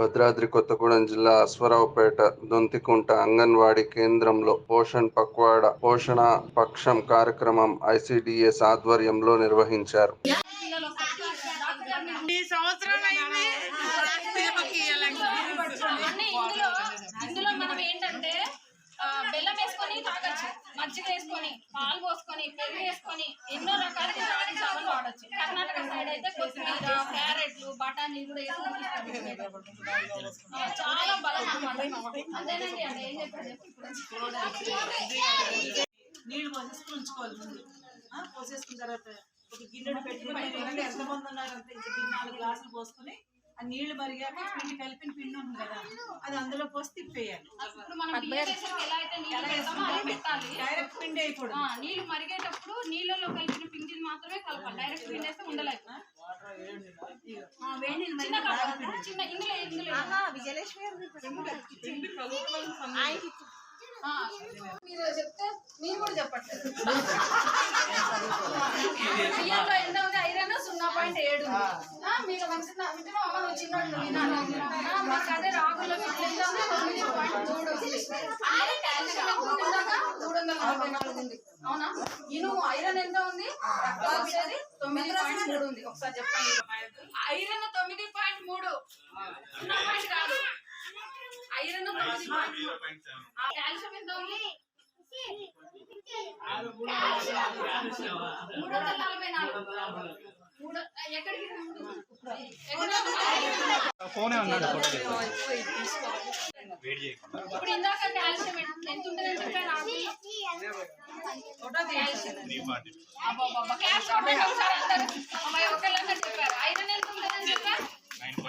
భద్రాద్రి కొత్తగూడెం జిల్లా అశ్వరావుపేట దొంతికుంట అంగన్వాడీ కేంద్రంలో పోషణ్ పక్వాడ పోషణ పక్షం కార్యక్రమం ఐసిడిఎస్ ఆధ్వర్యంలో నిర్వహించారు. ఇందులో మనం ఏంటంటే ఆ, బెల్లం వేసుకొని తాగొచ్చు మజ్జిగ వేసుకొని పాలు పోసుకొని పెరుగు వేసుకొని ఎన్నో రకాల రాగి చావలు వాడచ్చు. కర్ణాటక సైడ్ అయితే కొత్తిమీర క్యారెట్లు బఠానీలు కూడా వేసుకొని చాలా బలం అన్నమాట అంతేనండి అంటే ఏం చెప్పారు? నీళ్ళు పోసేసుకుని ఉంచుకోవాలి ముందు. ఆ, పోసేసుకున్న తర్వాత ఒక గిన్నెడు పెట్టుకుని ఎంతమంది ఉన్నారు అంత నాలుగు గ్లాసులు పోసుకొని ఆ నీళ్ళు మరిగాక పిండి కలిపిన పిండి ఉంటుంది కదా అది అందులో పోసి తిప్పేయాలి. ఇప్పుడు మనం బియ్యం వేసాక ఎలా అయితే నీళ్ళు పెడతామో అలా పెట్టాలి. డైరెక్ట్ పిండి అయిపోవడం ఆ, నీళ్ళు మరిగేటప్పుడు నీళ్ళలో కలిపిన పిండిని మాత్రమే కలపాలి. డైరెక్ట్ పిండి వేస్తే ఉండలేదు చిన్న ఇందులో ఇందులో. ఆ, మీరు చెప్తే మీరు కూడా చెప్పట్లేదు. బియ్యంలో ఎంత ఉంది? ఐరన్ సున్నా పాయింట్ ఏడు. ఉంది. మీరు మంచి అంటే అమ్మ నువ్వు చిన్నోడు వినాలి. ఆ, మాకు అదే రాగుల్లో తొమ్మిది పాయింట్ మూడు మూడు వందల నలభై నాలుగు ఉంది. అవునా? ఇనుము ఐరన్ ఎంత ఉంది? రక్తం తొమ్మిది పాయింట్ మూడు ఉంది. ఒకసారి చెప్పండి. ఐరన్ తొమ్మిది పాయింట్ మూడు. కాదు. ఐరన్ తొమ్మిది పాయింట్ మూడు. ఆ కాల్షియం ఎంత ఉంది? మూడు వందల నలభై నాలుగు మూడు ఎక్కడికి ఇప్పుడు ఇందాక కాల్షియం ఎంత ఉంటుందని చెప్పాను అబ్బబ్బబ్బ, క్యాష్ ఒకసారి అందరూ.